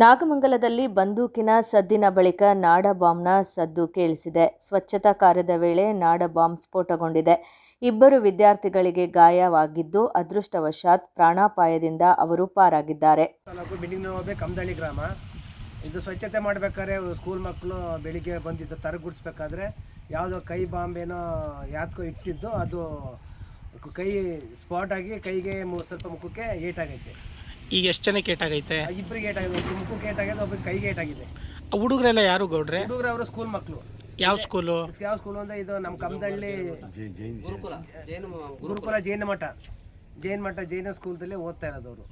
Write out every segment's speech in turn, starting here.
ನಾಗಮಂಗಲದಲ್ಲಿ ಬಂದೂಕಿನ ಸದ್ದಿನ ಬಳಿಕ ನಾಡ ಬಾಂಬ್ನ ಸದ್ದು ಕೇಳಿಸಿದೆ. ಸ್ವಚ್ಛತಾ ಕಾರ್ಯದ ವೇಳೆ ನಾಡ ಬಾಂಬ್ ಸ್ಫೋಟಗೊಂಡಿದೆ. ಇಬ್ಬರು ವಿದ್ಯಾರ್ಥಿಗಳಿಗೆ ಗಾಯವಾಗಿದ್ದು ಅದೃಷ್ಟವಶಾತ್ ಪ್ರಾಣಾಪಾಯದಿಂದ ಅವರು ಪಾರಾಗಿದ್ದಾರೆ. ಕಮದಳ್ಳಿ ಗ್ರಾಮ. ಇದು ಸ್ವಚ್ಛತೆ ಮಾಡಬೇಕಾದ್ರೆ ಸ್ಕೂಲ್ ಮಕ್ಕಳು ಬೆಳಿಗ್ಗೆ ಬಂದಿದ್ದು ತರಗುಡಿಸ್ಬೇಕಾದ್ರೆ ಯಾವುದೋ ಕೈ ಬಾಂಬೇನೋ ಯಾತ್ಕೋ ಇಟ್ಟಿದ್ದು ಅದು ಕೈ ಸ್ಪಾಟ್ ಆಗಿ ಕೈಗೆ ಸ್ವಲ್ಪ ಮುಖಕ್ಕೆ ಏಟಾಗೈತೆ. ಈಗ ಎಷ್ಟು ಜನಕ್ಕೆ ಏಟಾಗೈತೆ ಇಬ್ಬರಿಗೆ ಏಟಾಗಿದೆ ಒಬ್ರು ಮುಖಕ್ಕೆ ಆಗಿದೆ ಒಬ್ರಿಗೆ ಕೈಗೆ ಏಟಾಗಿದೆ ಆ ಹುಡುಗರೆಲ್ಲ ಯಾರು ಗೌಡ್ರೆ? ಹುಡುಗರು ಅವರ ಸ್ಕೂಲ್ ಮಕ್ಕಳು ಯಾವ ಸ್ಕೂಲು ಯಾವ ಸ್ಕೂಲ್ ಅಂದ್ರೆ ಇದು ನಮ್ಮ ಕಮದಳ್ಳಿ ಗುರುಕುಲ ಜೈನ ಮಠ. ಜೈನ ಮಠ ಜೈನ ಸ್ಕೂಲ್ದಲ್ಲಿ ಓದ್ತಾ ಇರೋದು ಅವರು.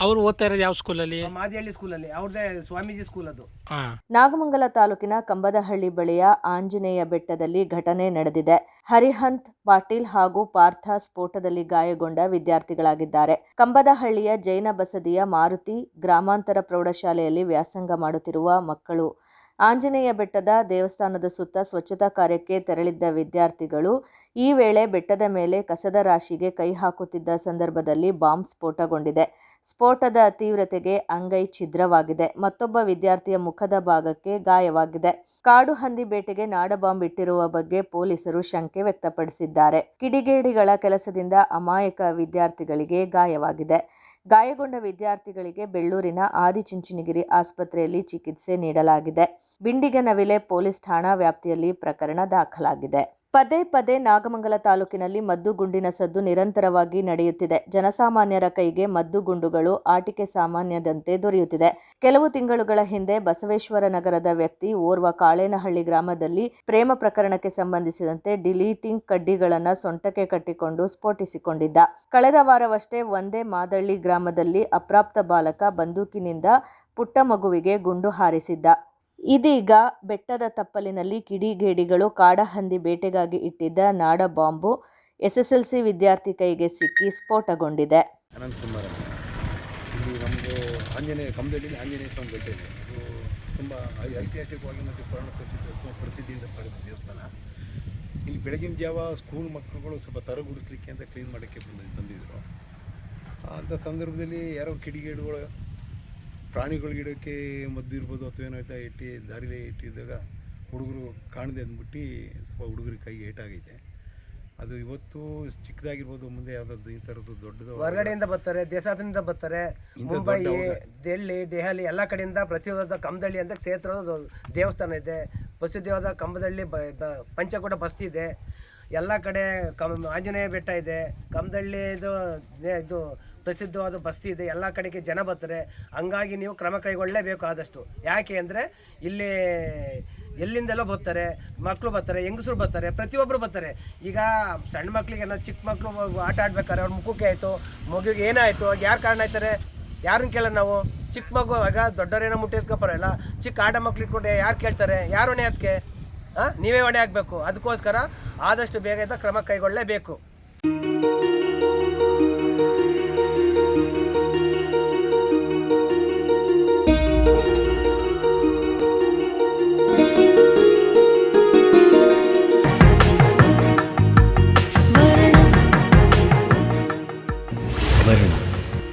ಅವ್ರು ಓದ್ತಾ ಇರೋದು ಯಾವ ಸ್ಕೂಲಲ್ಲಿ ಮಾದಿಹಳ್ಳಿ ಸ್ಕೂಲಲ್ಲಿ ಅವ್ರದೇ ಸ್ವಾಮೀಜಿ ಸ್ಕೂಲ್ ಅದು. ಹಾಂ ನಾಗಮಂಗಲ ತಾಲೂಕಿನ ಕಂಬದಹಳ್ಳಿ ಬಳಿಯ ಆಂಜನೇಯ ಬೆಟ್ಟದಲ್ಲಿ ಘಟನೆ ನಡೆದಿದೆ. ಹರಿಹಂತ್ ಪಾಟೀಲ್ ಹಾಗೂ ಪಾರ್ಥ ಸ್ಫೋಟದಲ್ಲಿ ಗಾಯಗೊಂಡ ವಿದ್ಯಾರ್ಥಿಗಳಾಗಿದ್ದಾರೆ. ಕಂಬದಹಳ್ಳಿಯ ಜೈನ ಬಸದಿಯ ಮಾರುತಿ ಗ್ರಾಮಾಂತರ ಪ್ರೌಢಶಾಲೆಯಲ್ಲಿ ವ್ಯಾಸಂಗ ಮಾಡುತ್ತಿರುವ ಮಕ್ಕಳು ಆಂಜನೇಯ ಬೆಟ್ಟದ ದೇವಸ್ಥಾನದ ಸುತ್ತ ಸ್ವಚ್ಛತಾ ಕಾರ್ಯಕ್ಕೆ ತೆರಳಿದ್ದ ವಿದ್ಯಾರ್ಥಿಗಳು ಈ ವೇಳೆ ಬೆಟ್ಟದ ಮೇಲೆ ಕಸದ ರಾಶಿಗೆ ಕೈ ಹಾಕುತ್ತಿದ್ದ ಸಂದರ್ಭದಲ್ಲಿ ಬಾಂಬ್ ಸ್ಫೋಟಗೊಂಡಿದೆ. ಸ್ಫೋಟದ ತೀವ್ರತೆಗೆ ಅಂಗೈ ಛಿದ್ರವಾಗಿದೆ. ಮತ್ತೊಬ್ಬ ವಿದ್ಯಾರ್ಥಿಯ ಮುಖದ ಭಾಗಕ್ಕೆ ಗಾಯವಾಗಿದೆ. ಕಾಡು ಹಂದಿ ಬೇಟೆಗೆ ನಾಡಬಾಂಬ್ ಇಟ್ಟಿರುವ ಬಗ್ಗೆ ಪೊಲೀಸರು ಶಂಕೆ ವ್ಯಕ್ತಪಡಿಸಿದ್ದಾರೆ. ಕಿಡಿಗೇಡಿಗಳ ಕೆಲಸದಿಂದ ಅಮಾಯಕ ವಿದ್ಯಾರ್ಥಿಗಳಿಗೆ ಗಾಯವಾಗಿದೆ. ಗಾಯಗೊಂಡ ವಿದ್ಯಾರ್ಥಿಗಳಿಗೆ ಬೆಳ್ಳೂರಿನ ಆದಿಚುಂಚನಗಿರಿ ಆಸ್ಪತ್ರೆಯಲ್ಲಿ ಚಿಕಿತ್ಸೆ ನೀಡಲಾಗಿದೆ. ಬಿಂಡಿಗನವಿಲೆ ಪೊಲೀಸ್ ಠಾಣಾ ವ್ಯಾಪ್ತಿಯಲ್ಲಿ ಪ್ರಕರಣ ದಾಖಲಾಗಿದೆ. ಪದೇ ಪದೇ ನಾಗಮಂಗಲ ತಾಲೂಕಿನಲ್ಲಿ ಮದ್ದುಗುಂಡಿನ ಸದ್ದು ನಿರಂತರವಾಗಿ ನಡೆಯುತ್ತಿದೆ. ಜನಸಾಮಾನ್ಯರ ಕೈಗೆ ಮದ್ದುಗುಂಡುಗಳು ಆಟಿಕೆ ಸಾಮಾನ್ಯದಂತೆ ದೊರೆಯುತ್ತಿದೆ. ಕೆಲವು ತಿಂಗಳುಗಳ ಹಿಂದೆ ಬಸವೇಶ್ವರ ನಗರದ ವ್ಯಕ್ತಿ ಓರ್ವ ಕಾಳೇನಹಳ್ಳಿ ಗ್ರಾಮದಲ್ಲಿ ಪ್ರೇಮ ಪ್ರಕರಣಕ್ಕೆ ಸಂಬಂಧಿಸಿದಂತೆ ಡಿಲೀಟಿಂಗ್ ಕಡ್ಡಿಗಳನ್ನು ಸೊಂಟಕ್ಕೆ ಕಟ್ಟಿಕೊಂಡು ಸ್ಫೋಟಿಸಿಕೊಂಡಿದ್ದ. ಕಳೆದ ವಾರವಷ್ಟೇ ಒಂದೇ ಮಾದಳ್ಳಿ ಗ್ರಾಮದಲ್ಲಿ ಅಪ್ರಾಪ್ತ ಬಾಲಕ ಬಂದೂಕಿನಿಂದ ಪುಟ್ಟ ಮಗುವಿಗೆ ಗುಂಡು ಹಾರಿಸಿದ್ದ. ಇದೀಗ ಬೆಟ್ಟದ ತಪ್ಪಲಿನಲ್ಲಿ ಕಿಡಿಗೇಡಿಗಳು ಕಾಡಹಂದಿ ಬೇಟೆಗಾಗಿ ಇಟ್ಟಿದ್ದ ನಾಡ ಬಾಂಬು ಎಸ್ಎಸ್ಎಲ್ಸಿ ವಿದ್ಯಾರ್ಥಿ ಕೈಗೆ ಸಿಕ್ಕಿ ಸ್ಫೋಟಗೊಂಡಿದೆ. ಅನಂತಕುಮಾರ್ ಇಲ್ಲಿ ನಮ್ಮದು ಆಂಜನೇಯ ಕಂಬದಲ್ಲಿ ಆಂಜನೇಯ ಸ್ವಾಮಿ ಬೆಟ್ಟ ಇದೆ. ಇದು ತುಂಬ ಐತಿಹಾಸಿಕವಾಗಿ ಮತ್ತು ಪುರಾಣ ಪ್ರಸಿದ್ಧ ಪ್ರಸಿದ್ಧಿಯಿಂದ ಪಡೆದ ದೇವಸ್ಥಾನ. ಇಲ್ಲಿ ಬೆಳಗಿನ ಜಾವ ಸ್ಕೂಲ್ ಮಕ್ಕಳುಗಳು ಸ್ವಲ್ಪ ತರಗುಡಿಸ್ಲಿಕ್ಕೆ ಅಂತ ಕ್ಲೀನ್ ಮಾಡೋಕ್ಕೆ ಬಂದು ಬಂದಿದ್ದರು ಅಂಥ ಸಂದರ್ಭದಲ್ಲಿ ಯಾರೋ ಕಿಡಿಗೇಡುಗಳು ಪ್ರಾಣಿಗಳಿಗಿಡೋಕ್ಕೆ ಮದ್ದು ಇರ್ಬೋದು ಅಥವಾ ಏನೋ ಆಯ್ತಾ ಇಟ್ಟು ದಾರಿಲೇ ಇಟ್ಟಿದ್ದಾಗ ಹುಡುಗರು ಕಾಣದೆ ಅಂದ್ಬಿಟ್ಟು ಸ್ವಲ್ಪ ಹುಡುಗರಿಗೆ ಕೈಗೆ ಏಟಾಗೈತೆ. ಅದು ಇವತ್ತು ಚಿಕ್ಕದಾಗಿರ್ಬೋದು ಮುಂದೆ ಯಾವ್ದಾದ್ರು ಈ ಥರದ್ದು ದೊಡ್ಡದು ಹೊರಗಡೆಯಿಂದ ಬರ್ತಾರೆ ದೇಶದಿಂದ ಬರ್ತಾರೆ. ಮುಂಬೈ ಡೆಲ್ಲಿ ದೆಹಲಿ ಎಲ್ಲ ಕಡೆಯಿಂದ ಪ್ರತಿಯೊಂದ ಕಂಬದಳ್ಳಿ ಅಂತ ಕ್ಷೇತ್ರ ದೇವಸ್ಥಾನ ಇದೆ. ಪ್ರಸಿದ್ಧವಾದ ಕಂಬದಳ್ಳಿ ಪಂಚಕೂಟ ಬಸ್ತಿ ಇದೆ. ಎಲ್ಲ ಕಡೆ ಕಮ್ ಆಂಜನೇಯ ಬೆಟ್ಟ ಇದೆ. ಕಂಬದಳ್ಳಿ ಇದು ಇದು ಪ್ರಸಿದ್ಧವಾದ ಬಸ್ತಿ ಇದೆ, ಎಲ್ಲ ಕಡೆಗೆ ಜನ ಬರ್ತಾರೆ. ಹಂಗಾಗಿ ನೀವು ಕ್ರಮ ಕೈಗೊಳ್ಳಲೇಬೇಕು ಆದಷ್ಟು. ಯಾಕೆ ಅಂದರೆ ಇಲ್ಲಿ ಎಲ್ಲಿಂದೆಲ್ಲ ಬರ್ತಾರೆ ಮಕ್ಕಳು ಬರ್ತಾರೆ, ಹೆಂಗಸರು ಬರ್ತಾರೆ ಪ್ರತಿಯೊಬ್ಬರು ಬರ್ತಾರೆ. ಈಗ ಸಣ್ಣ ಮಕ್ಕಳಿಗೆ ಏನೋ ಚಿಕ್ಕ ಮಕ್ಕಳು ಆಟ ಆಡ್ಬೇಕಾದ್ರೆ ಅವ್ರ ಮುಖಕ್ಕೆ ಆಯಿತು ಮಗುಗೆ ಏನಾಯಿತು ಯಾರು ಕಾರಣ ಆಯ್ತಾರೆ? ಯಾರನ್ನ ಕೇಳೋಣ ನಾವು? ಚಿಕ್ಕ ಮಗು, ಆಗ ದೊಡ್ಡವರೇನೋ ಮುಟ್ಟಿದ್ಕೊ ಬರೋಲ್ಲ ಚಿಕ್ಕ ಆಟ ಮಕ್ಳು ಇಟ್ಕೊಂಡೆ ಯಾರು ಕೇಳ್ತಾರೆ? ಯಾರು ಹೊಣೆ ಅದಕ್ಕೆ? ಹಾಂ ನೀವೇ ಹೊಣೆ ಆಗಬೇಕು. ಅದಕ್ಕೋಸ್ಕರ ಆದಷ್ಟು ಬೇಗ ಕ್ರಮ ಕೈಗೊಳ್ಳಲೇಬೇಕು.